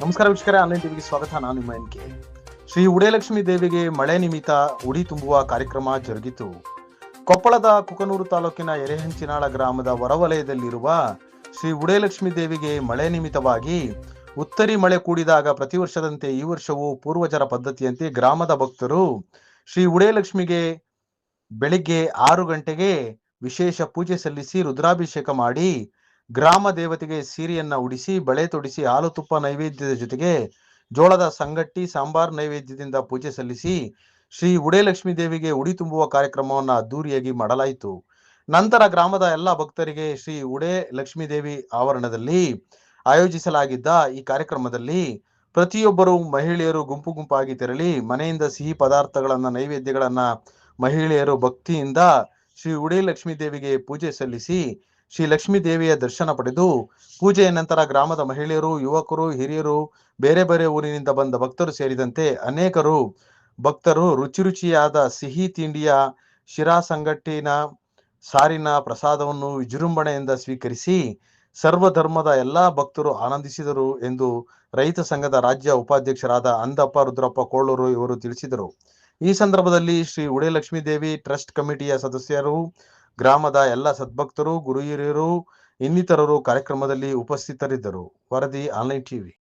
ನಮಸ್ಕಾರ ವೀಕ್ಷಕರೇ ಆನ್ಲೈನ್ ಟಿವಿಗೆ ಸ್ವಾಗತ. ನಾನು ನಿಮ್ಮ ಎನ್ ಕೆ ಶ್ರೀ ಉಡಯಲಕ್ಷ್ಮಿ ದೇವಿಗೆ ಮಳೆ ನಿಮಿತ್ತ ಉಡಿ ತುಂಬುವ ಕಾರ್ಯಕ್ರಮ ಜರುಗಿತು. ಕೊಪ್ಪಳದ ಕುಕನೂರು ತಾಲೂಕಿನ ಎರೆಹಂಚಿನಾಳ ಗ್ರಾಮದ ಹೊರವಲಯದಲ್ಲಿರುವ ಶ್ರೀ ಉಡಯಲಕ್ಷ್ಮಿ ದೇವಿಗೆ ಮಳೆ ನಿಮಿತ್ತವಾಗಿ ಉತ್ತರಿ ಮಳೆ ಕೂಡಿದಾಗ ಪ್ರತಿ ವರ್ಷದಂತೆ ಈ ವರ್ಷವೂ ಪೂರ್ವಜರ ಪದ್ಧತಿಯಂತೆ ಗ್ರಾಮದ ಭಕ್ತರು ಶ್ರೀ ಉಡಯಲಕ್ಷ್ಮಿಗೆ ಬೆಳಿಗ್ಗೆ ಆರು ಗಂಟೆಗೆ ವಿಶೇಷ ಪೂಜೆ ಸಲ್ಲಿಸಿ ರುದ್ರಾಭಿಷೇಕ ಮಾಡಿ ಗ್ರಾಮ ದೇವತೆಗೆ ಸೀರೆಯನ್ನ ಉಡಿಸಿ, ಬಳೆ ತೊಡಿಸಿ ಹಾಲು ತುಪ್ಪ ನೈವೇದ್ಯದ ಜೊತೆಗೆ ಜೋಳದ ಸಂಗಟ್ಟಿ, ಸಾಂಬಾರ್ ನೈವೇದ್ಯದಿಂದ ಪೂಜೆ ಸಲ್ಲಿಸಿ, ಶ್ರೀ ಉಡೇಲಕ್ಷ್ಮಿ ದೇವಿಗೆ ಉಡಿ ತುಂಬುವ ಕಾರ್ಯಕ್ರಮವನ್ನು ಅದ್ದೂರಿಯಾಗಿ ಮಾಡಲಾಯಿತು. ನಂತರ ಗ್ರಾಮದ ಎಲ್ಲ ಭಕ್ತರಿಗೆ ಶ್ರೀ ಉಡೇ ಲಕ್ಷ್ಮೀ ದೇವಿ ಆವರಣದಲ್ಲಿ ಆಯೋಜಿಸಲಾಗಿದ್ದ ಈ ಕಾರ್ಯಕ್ರಮದಲ್ಲಿ ಪ್ರತಿಯೊಬ್ಬರು ಮಹಿಳೆಯರು ಗುಂಪು ಗುಂಪಾಗಿ ತೆರಳಿ, ಮನೆಯಿಂದ ಸಿಹಿ ಪದಾರ್ಥಗಳನ್ನ, ನೈವೇದ್ಯಗಳನ್ನ ಮಹಿಳೆಯರು ಭಕ್ತಿಯಿಂದ ಶ್ರೀ ಉಡೇ ಲಕ್ಷ್ಮೀ ದೇವಿಗೆ ಪೂಜೆ ಸಲ್ಲಿಸಿ ಶ್ರೀ ಲಕ್ಷ್ಮೀ ದೇವಿಯ ದರ್ಶನ ಪಡೆದು ಪೂಜೆಯ ನಂತರ ಗ್ರಾಮದ ಮಹಿಳೆಯರು, ಯುವಕರು, ಹಿರಿಯರು, ಬೇರೆ ಬೇರೆ ಊರಿನಿಂದ ಬಂದ ಭಕ್ತರು ಸೇರಿದಂತೆ ಅನೇಕರು ಭಕ್ತರು ರುಚಿ ರುಚಿಯಾದ ಸಿಹಿ ತಿಂಡಿಯ ಶಿರಾ ಸಂಗಟ್ಟಿನ ಸಾರಿನ ಪ್ರಸಾದವನ್ನು ವಿಜೃಂಭಣೆಯಿಂದ ಸ್ವೀಕರಿಸಿ ಸರ್ವಧರ್ಮದ ಎಲ್ಲಾ ಭಕ್ತರು ಆನಂದಿಸಿದರು ಎಂದು ರೈತ ಸಂಘದ ರಾಜ್ಯ ಉಪಾಧ್ಯಕ್ಷರಾದ ಅಂದಪ್ಪ ರುದ್ರಪ್ಪ ಕೋಳೂರು ಇವರು ತಿಳಿಸಿದರು. ಈ ಸಂದರ್ಭದಲ್ಲಿ ಶ್ರೀ ಉಡೇಲಕ್ಷ್ಮೀ ದೇವಿ ಟ್ರಸ್ಟ್ ಕಮಿಟಿಯ ಸದಸ್ಯರು ಗ್ರಾಮದ ಎಲ್ಲ ಸದ್ಭಕ್ತರು ಗುರುಹಿರಿಯರು ಇನ್ನಿತರರು ಕಾರ್ಯಕ್ರಮದಲ್ಲಿ ಉಪಸ್ಥಿತರಿದ್ದರು. ವರದಿ ಆನ್ಲೈನ್ ಟಿವಿ.